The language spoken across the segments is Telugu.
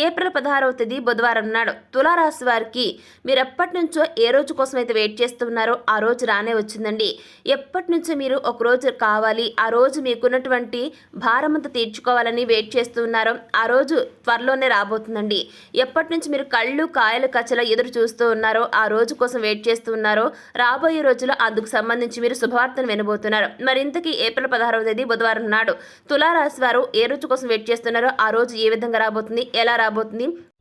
ఏప్రిల్ పదహారవ తేదీ బుధవారం నాడు తులారాశి వారికి మీరు ఎప్పటి నుంచో ఏ రోజు కోసం అయితే వెయిట్ చేస్తున్నారో ఆ రోజు రానే వచ్చిందండి. ఎప్పటి నుంచో మీరు ఒక రోజు కావాలి ఆ రోజు మీకున్నటువంటి భారమంతా తీర్చుకోవాలని వెయిట్ చేస్తున్నారో. ఆ రోజు త్వరలోనే రాబోతుందండి. ఎప్పటి నుంచి మీరు కళ్ళు కాయలు కచ్చల ఎదురు చూస్తూ ఉన్నారో ఆ రోజు కోసం వెయిట్ చేస్తూ ఉన్నారో రాబోయే రోజుల్లో అందుకు సంబంధించి మీరు శుభవార్తను వినబోతున్నారు. మరింతకీ ఏప్రిల్ పదహారవ తేదీ బుధవారం నాడు తులారాశి వారు ఏ రోజు కోసం వెయిట్ చేస్తున్నారో ఆ రోజు ఏ విధంగా రాబోతుంది ఎలా రాబోతుంది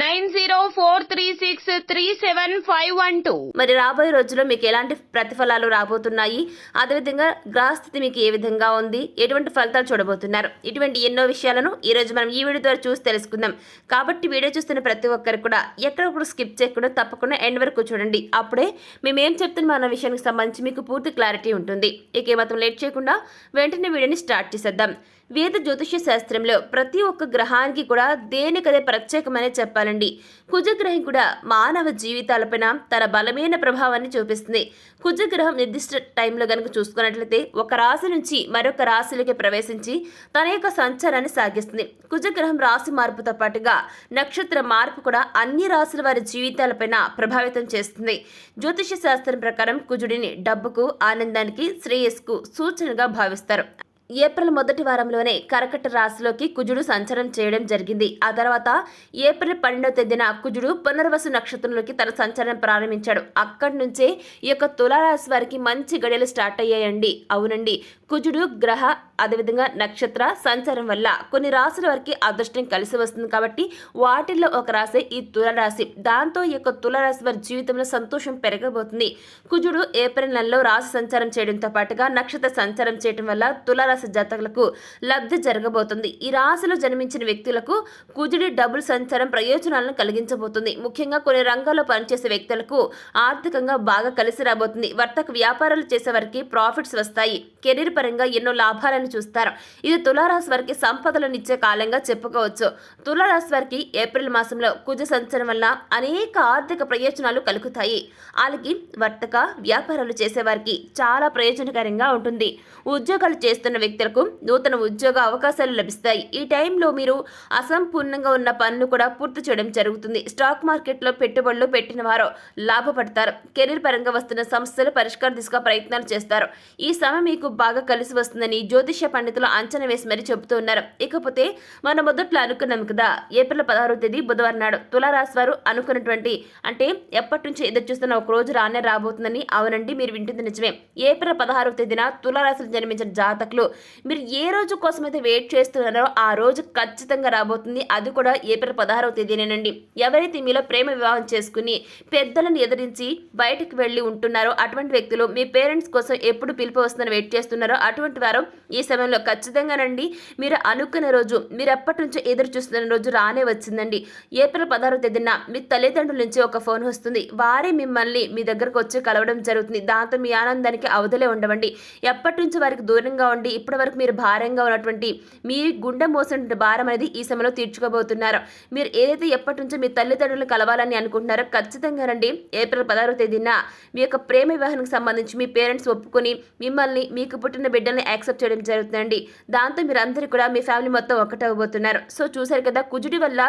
nine zero four three six three seven five one two. మరి రాబోయే రోజుల్లో మీకు ఎలాంటి ప్రతిఫలాలు రాబోతున్నాయి? అదేవిధంగా గ్రహస్థితి మీకు ఏ విధంగా ఉంది? ఎటువంటి ఫలితాలు చూడబోతున్నారు? ఇటువంటి ఎన్నో విషయాలను ఈ రోజు మనం ఈ వీడియో ద్వారా చూసి తెలుసుకుందాం. కాబట్టి వీడియో చూస్తున్న ప్రతి ఒక్కరు కూడా ఎక్కడప్పుడు స్కిప్ చేయకుండా తప్పకుండా ఎండ్ వరకు చూడండి. అప్పుడే మేము ఏం చెప్తున్నాం అన్న విషయానికి సంబంధించి మీకు పూర్తి క్లారిటీ ఉంటుంది. ఇక ఏమాత్రం లేట్ చేయకుండా వెంటనే వీడియోని స్టార్ట్ చేసేద్దాం. వేద జ్యోతిష్య శాస్త్రంలో ప్రతి ఒక్క గ్రహానికి కూడా దేనికదే ప్రత్యేకమనే చెప్పాలండి. కుజగ్రహం కూడా మానవ జీవితాలపైన తన బలమైన ప్రభావాన్ని చూపిస్తుంది. కుజగ్రహం నిర్దిష్ట టైంలో కనుక చూసుకున్నట్లయితే ఒక రాశి నుంచి మరొక రాశిలోకి ప్రవేశించి తన యొక్క సంచారాన్ని సాగిస్తుంది. కుజగ్రహం రాశి మార్పుతో పాటుగా నక్షత్ర మార్పు కూడా అన్ని రాశుల వారి జీవితాలపైన ప్రభావితం చేస్తుంది. జ్యోతిష శాస్త్రం ప్రకారం కుజుడిని డబ్బుకు ఆనందానికి శ్రేయస్కు సూచనగా భావిస్తారు. ఏప్రిల్ మొదటి వారంలోనే కరకట్ట రాశిలోకి కుజుడు సంచారం చేయడం జరిగింది. ఆ తర్వాత ఏప్రిల్ పన్నెండవ తేదీన కుజుడు పునర్వసు నక్షత్రంలోకి తన సంచారం ప్రారంభించాడు. అక్కడి నుంచే ఈ యొక్క తులారాశి వారికి మంచి గడియలు స్టార్ట్ అయ్యాయండి. అవునండి. కుజుడు గ్రహ అదేవిధంగా నక్షత్ర సంచారం వల్ల కొన్ని రాశుల వారికి అదృష్టం కలిసి వస్తుంది కాబట్టి వాటిల్లో ఒక రాశి ఈ తులరాశి. దాంతో ఈ యొక్క తులరాశి వారి జీవితంలో సంతోషం పెరగబోతుంది. కుజుడు ఏప్రిల్ నెలలో రాశి సంచారం చేయడంతో పాటుగా నక్షత్ర సంచారం చేయడం వల్ల తులరాశి జాతకులకు లబ్ధి జరగబోతుంది. ఈ రాశిలో జన్మించిన వ్యక్తులకు కుజుడి డబుల్ సంచారం ప్రయోజనాలను కలిగించబోతుంది. ముఖ్యంగా కొన్ని రంగాల్లో పనిచేసే వ్యక్తులకు ఆర్థికంగా బాగా కలిసి రాబోతుంది. వర్తక వ్యాపారాలు చేసే వారికి ప్రాఫిట్స్ వస్తాయి. కెరీర్ పరంగా ఎన్నో లాభాలను చూస్తారు. ఇది తులారాశి వారికి సంపదలను ఇచ్చే కాలంగా చెప్పుకోవచ్చు. తులారాశి వారికి ఏప్రిల్ మాసంలో కుజ సంచలనం వల్ల అనేక ఆర్థిక ప్రయోజనాలు కలుగుతాయి. వాళ్ళకి వర్తక వ్యాపారాలు చేసేవారికి చాలా ప్రయోజనకరంగా ఉంటుంది. ఉద్యోగాలు చేస్తున్న వ్యక్తులకు నూతన ఉద్యోగ అవకాశాలు లభిస్తాయి. ఈ టైంలో మీరు అసంపూర్ణంగా ఉన్న పనులు కూడా పూర్తి చేయడం జరుగుతుంది. స్టాక్ మార్కెట్లో పెట్టుబడులు పెట్టిన వారు లాభపడతారు. కెరీర్ పరంగా వస్తున్న సమస్యలు పరిష్కార దిశగా ప్రయత్నాలు చేస్తారు. ఈ సమయం మీకు బాగా కలిసి వస్తుందని జ్యోతిష్య పండితులు అంచనా వేసి మరీ చెబుతూ ఉన్నారు. ఇకపోతే మనం మొదట్లో అనుకున్నాం కదా ఏప్రిల్ పదహారో తేదీ బుధవారం నాడు తులారాశి వారు అనుకున్నటువంటి అంటే ఎప్పటి నుంచి ఎదురు చూస్తున్న ఒక రోజు రానే రాబోతుందని అవునండి మీరు వింటుంది నిజమే. ఏప్రిల్ పదహారవ తేదీన తులారాశిలో జన్మించిన జాతకులు మీరు ఏ రోజు కోసం అయితే వెయిట్ చేస్తున్నారో ఆ రోజు ఖచ్చితంగా రాబోతుంది. అది కూడా ఏప్రిల్ పదహారవ తేదీనేనండి. ఎవరైతే మీలో ప్రేమ వివాహం చేసుకుని పెద్దలను ఎదిరించి బయటకు వెళ్ళి ఉంటున్నారో అటువంటి వ్యక్తులు మీ పేరెంట్స్ కోసం ఎప్పుడు పిలుపు వస్తుందని వెయిట్ చేస్తున్నారో అటువంటి వారు ఈ సమయంలో ఖచ్చితంగానండి మీరు అనుకున్న రోజు మీరు ఎప్పటి నుంచో ఎదురు చూస్తున్న రోజు రానే వచ్చిందండి. ఏప్రిల్ పదహారు తేదీన మీ తల్లిదండ్రుల నుంచి ఒక ఫోన్ వస్తుంది. వారే మిమ్మల్ని మీ దగ్గరకు వచ్చి కలవడం జరుగుతుంది. దాంతో మీ ఆనందానికి అవధలే ఉండవండి. ఎప్పటి నుంచి వారికి దూరంగా ఉండి ఇప్పటి వరకు మీరు భారంగా ఉన్నటువంటి మీ గుండె మోసినటువంటి భారం అనేది ఈ సమయంలో తీర్చుకోబోతున్నారు. మీరు ఏదైతే ఎప్పటి నుంచో మీ తల్లిదండ్రులు కలవాలని అనుకుంటున్నారో ఖచ్చితంగానండి ఏప్రిల్ పదహారవ తేదీన మీ యొక్క ప్రేమ వివాహానికి సంబంధించి మీ పేరెంట్స్ ఒప్పుకొని మిమ్మల్ని మీకు పుట్టిన బిడ్డల్ని యాక్సెప్ట్ చేయడం జరుగుతుందండి. దాంతో మీరు కూడా మీ ఫ్యామిలీ మొత్తం ఒకటవబోతున్నారు. సో చూశారు కదా కుజుడి వల్ల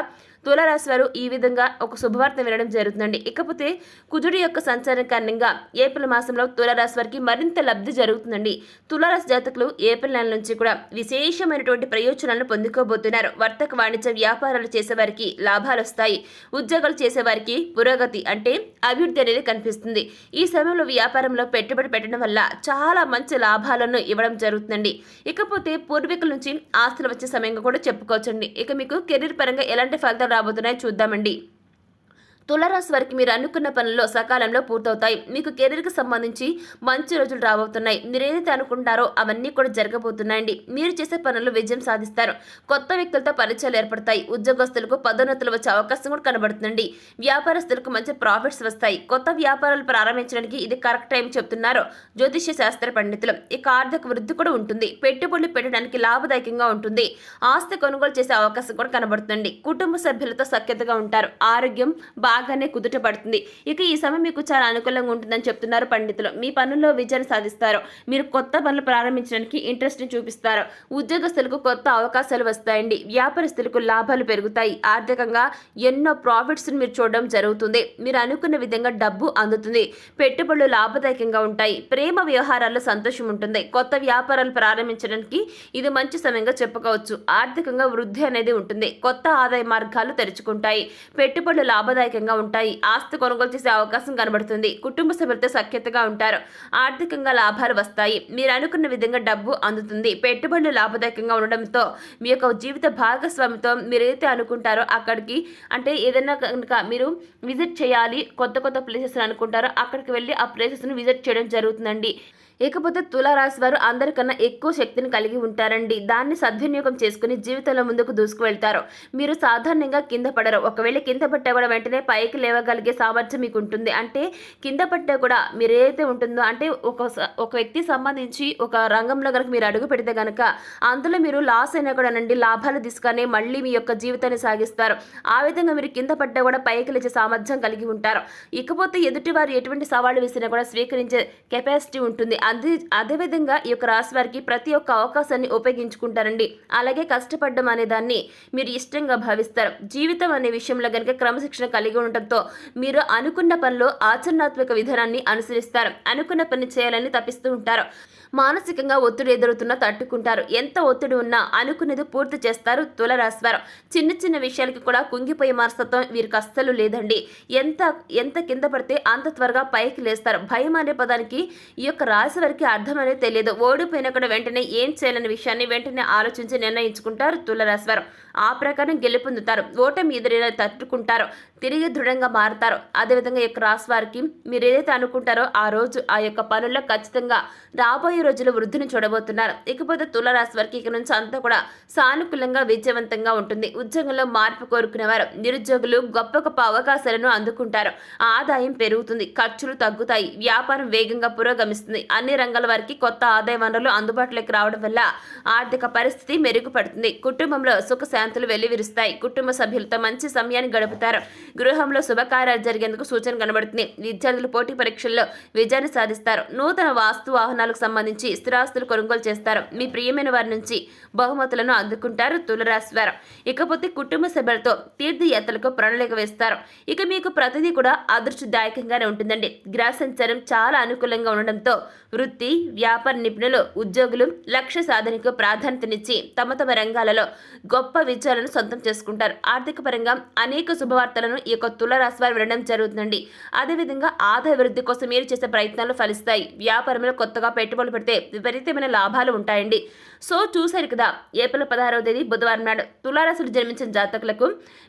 తులారాశి వారు ఈ విధంగా ఒక శుభవార్త వినడం జరుగుతుందండి. ఇకపోతే కుజుడి యొక్క సంచారం కారణంగా ఏప్రిల్ మాసంలో తులారాశి వారికి మరింత లబ్ధి జరుగుతుందండి. తులారాశి జాతకులు ఏప్రిల్ నెల నుంచి కూడా విశేషమైనటువంటి ప్రయోజనాలను పొందుకోబోతున్నారు. వర్తక వాణిజ్య వ్యాపారాలు చేసేవారికి లాభాలు వస్తాయి. ఉద్యోగాలు చేసేవారికి పురోగతి అంటే అభివృద్ధి అనేది కనిపిస్తుంది. ఈ సమయంలో వ్యాపారంలో పెట్టుబడి పెట్టడం వల్ల చాలా మంచి లాభాలను ఇవ్వడం జరుగుతుందండి. ఇకపోతే పూర్వీకుల నుంచి ఆస్తులు వచ్చే సమయంగా కూడా చెప్పుకోవచ్చండి. ఇక మీకు కెరీర్ పరంగా ఎలాంటి ఫలితాలు రాబోతున్నాయి. చూద్దామండి. తులారాశి వారికి మీరు అనుకున్న పనుల్లో సకాలంలో పూర్తవుతాయి. మీకు కెరీర్కి సంబంధించి మంచి రోజులు రాబోతున్నాయి. మీరు ఏదైతే అనుకుంటారో అవన్నీ కూడా జరగబోతున్నాయండి. మీరు చేసే పనులు విజయం సాధిస్తారు. కొత్త వ్యక్తులతో పరిచయాలు ఏర్పడతాయి. ఉద్యోగస్తులకు పదోన్నతులు వచ్చే అవకాశం కూడా కనబడుతుందండి. వ్యాపారస్తులకు మంచి ప్రాఫిట్స్ వస్తాయి. కొత్త వ్యాపారాలు ప్రారంభించడానికి ఇది కరెక్ట్ టైం చెప్తున్నారు జ్యోతిష్య శాస్త్ర పండితులు. ఇక ఆర్థిక వృద్ధి కూడా ఉంటుంది. పెట్టుబడులు పెట్టడానికి లాభదాయకంగా ఉంటుంది. ఆస్తి కొనుగోలు చేసే అవకాశం కూడా కనబడుతుంది కుటుంబ సభ్యులతో సఖ్యతగా ఉంటారు. ఆరోగ్యం బాగానే కుదుటపడుతుంది. ఇక ఈ సమయం మీకు చాలా అనుకూలంగా ఉంటుందని చెప్తున్నారు పండితులు. మీ పనుల్లో విజయాన్ని సాధిస్తారు. మీరు కొత్త పనులు ప్రారంభించడానికి ఇంట్రెస్ట్ని చూపిస్తారు. ఉద్యోగస్తులకు కొత్త అవకాశాలు వస్తాయండి. వ్యాపారస్తులకు లాభాలు పెరుగుతాయి. ఆర్థికంగా ఎన్నో ప్రాఫిట్స్ మీరు చూడడం జరుగుతుంది. మీరు అనుకున్న విధంగా డబ్బు అందుతుంది. పెట్టుబడులు లాభదాయకంగా ఉంటాయి. ప్రేమ వ్యవహారాల్లో సంతోషం ఉంటుంది. కొత్త వ్యాపారాలు ప్రారంభించడానికి ఇది మంచి సమయంగా చెప్పుకోవచ్చు. ఆర్థికంగా వృద్ధి అనేది ఉంటుంది. కొత్త ఆదాయ మార్గాలు తెరుచుకుంటాయి. పెట్టుబడులు లాభదాయకంగా ఉంటాయి. ఆస్తి కొనుగోలు చేసే అవకాశం కనబడుతుంది. కుటుంబ సభ్యులతో సఖ్యతగా ఉంటారు. ఆర్థికంగా లాభాలు వస్తాయి. మీరు అనుకున్న విధంగా డబ్బు అందుతుంది. పెట్టుబడులు లాభదాయకంగా ఉండడంతో మీ యొక్క జీవిత భాగస్వామితో మీరు ఏదైతే అనుకుంటారో అక్కడికి అంటే ఏదైనా కనుక మీరు విజిట్ చేయాలి కొత్త కొత్త ప్లేసెస్ అనుకుంటారో అక్కడికి వెళ్ళి ఆ ప్లేసెస్ని విజిట్ చేయడం జరుగుతుందండి. ఇకపోతే తులారాశి వారు అందరికన్నా ఎక్కువ శక్తిని కలిగి ఉంటారండి. దాన్ని సద్వినియోగం చేసుకుని జీవితంలో ముందుకు దూసుకు వెళ్తారు మీరు సాధారణంగా కింద పడరు. ఒకవేళ కింద పట్టే కూడా వెంటనే పైకి లేవగలిగే సామర్థ్యం మీకు ఉంటుంది. అంటే కింద పట్టే కూడా మీరు ఏదైతే ఉంటుందో అంటే ఒక స- ఒక వ్యక్తి సంబంధించి ఒక రంగంలో కనుక మీరు అడుగు పెడితే కనుక అందులో మీరు లాస్ అయినా కూడా నండి లాభాలు తీసుకొని మళ్ళీ మీ యొక్క జీవితాన్ని సాగిస్తారు. ఆ విధంగా మీరు కింద పడ్డా కూడా పైకి లేచే సామర్థ్యం కలిగి ఉంటారు. ఇకపోతే ఎదుటి వారు ఎటువంటి సవాళ్ళు వేసినా కూడా స్వీకరించే కెపాసిటీ ఉంటుంది. అదే అదేవిధంగా ఈ యొక్క రాశి వారికి ప్రతి ఒక్క అవకాశాన్ని ఉపయోగించుకుంటారండి. అలాగే కష్టపడడం అనే దాన్ని మీరు ఇష్టంగా భావిస్తారు. జీవితం అనే విషయంలో కనుక క్రమశిక్షణ కలిగి ఉండటంతో మీరు అనుకున్న పనిలో ఆచరణాత్మక విధానాన్ని అనుసరిస్తారు. అనుకున్న పని చేయాలని తప్పిస్తూ ఉంటారు. మానసికంగా ఒత్తిడి ఎదురుతున్నా తట్టుకుంటారు. ఎంత ఒత్తిడి ఉన్నా అనుకునేది పూర్తి చేస్తారు తులరాశివారు చిన్న చిన్న విషయాలకి కూడా కుంగిపోయే మనస్తత్వం వీరికి అస్సలు లేదండి. ఎంత ఎంత కింద పడితే అంత త్వరగా పైకి లేస్తారు. భయం అనే పదానికి ఈ యొక్క రాశి రాశివారికి అర్థమనేది తెలియదు. ఓడిపోయిన కూడా వెంటనే ఏం చేయాలనే విషయాన్ని వెంటనే ఆలోచించి నిర్ణయించుకుంటారు తులరాశివారు ఆ ప్రకారం గెలుపొందుతారు. ఓటమి ఎదురైనా తట్టుకుంటారు. తిరిగి దృఢంగా మారుతారు. అదేవిధంగా ఈ యొక్క రాశి వారికి మీరు ఏదైతే అనుకుంటారో ఆ రోజు ఆ యొక్క పనుల్లో ఖచ్చితంగా రాబోయే రోజుల వృద్ధిని చూడబోతున్నారు. ఇకపోతే తులరాశి వారికి ఇక నుంచి అంతా కూడా సానుకూలంగా విజయవంతంగా ఉంటుంది. ఉద్యోగంలో మార్పు కోరుకునే వారు నిరుద్యోగులు గొప్ప గొప్ప అవకాశాలను అందుకుంటారు. ఆదాయం పెరుగుతుంది. ఖర్చులు తగ్గుతాయి. వ్యాపారం వేగంగా పురోగమిస్తుంది. అన్ని రంగాల వారికి కొత్త ఆదాయ వనరులు అందుబాటులోకి రావడం వల్ల ఆర్థిక పరిస్థితి మెరుగుపడుతుంది. కుటుంబంలో సుఖ శాంతులు వెల్లివిరుస్తాయి కుటుంబ సభ్యులతో మంచి సమయాన్ని గడుపుతారు. గృహంలో శుభకార్యాలు జరిగేందుకు సూచన కనబడుతుంది విద్యార్థులు పోటీ పరీక్షల్లో విజయాన్ని సాధిస్తారు. నూతన వాస్తు వాహనాలకు సంబంధించి స్థిరాస్తులు కొనుగోలు చేస్తారు. మీ ప్రియమైన వారి నుంచి బహుమతులను అందుకుంటారు తులరాశి వారు. ఇకపోతే కుటుంబ సభ్యులతో తీర్థయాత్రలకు ప్రణాళిక వేస్తారు. ఇక మీకు ప్రతిదీ కూడా అదృష్టదాయకంగానే ఉంటుందండి. గ్రహ సంచారం చాలా అనుకూలంగా ఉండడంతో వృత్తి వ్యాపార నిపుణులు ఉద్యోగులు లక్ష్య సాధనకు ప్రాధాన్యతనిచ్చి తమ తమ రంగాలలో గొప్ప విజయాలను సొంతం చేసుకుంటారు. ఆర్థిక పరంగా అనేక శుభవార్తలను ఈ యొక్క తులరాశి వారు వినడం జరుగుతుందండి. అదేవిధంగా ఆదాయ వృద్ధి కోసం మీరు చేసే ప్రయత్నాలు ఫలిస్తాయి. వ్యాపారంలో కొత్తగా పెట్టుబడులు పెడితే విపరీతమైన లాభాలు ఉంటాయండి. సో చూశారు కదా ఏప్రిల్ పదహారవ తేదీ బుధవారం నాడు తులారాశులు జన్మించిన జాతకులకు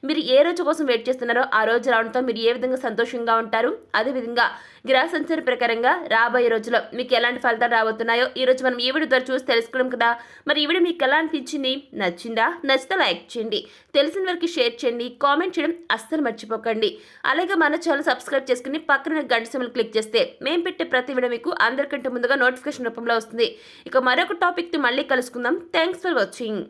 మీరు ఏ రోజు కోసం వెయిట్ చేస్తున్నారో ఆ రోజు రావడంతో మీరు ఏ విధంగా సంతోషంగా ఉంటారు? అదేవిధంగా గ్రహ సంచార ప్రకారంగా రాబోయే రోజుల్లో మీకు ఎలాంటి ఫలితాలు రాబోతున్నాయో ఈరోజు మనం ఈ వీడియో ద్వారా చూసి తెలుసుకున్నాం కదా. మరి ఈ వీడియో మీకు ఎలా అనిపించింది? నచ్చిందా? నచ్చితే లైక్ చేయండి తెలిసిన వారికి షేర్ చేయండి కామెంట్ చేయడం అస్సలు మర్చిపోకండి. అలాగే మన ఛానల్ సబ్స్క్రైబ్ చేసుకుని పక్కన గంట సింబల్ క్లిక్ చేస్తే మేము పెట్టే ప్రతి వీడియో మీకు అందరికంటే ముందుగా నోటిఫికేషన్ రూపంలో వస్తుంది. ఇక మరొక టాపిక్తో మళ్ళీ కలుసుకుందాం. Thanks for watching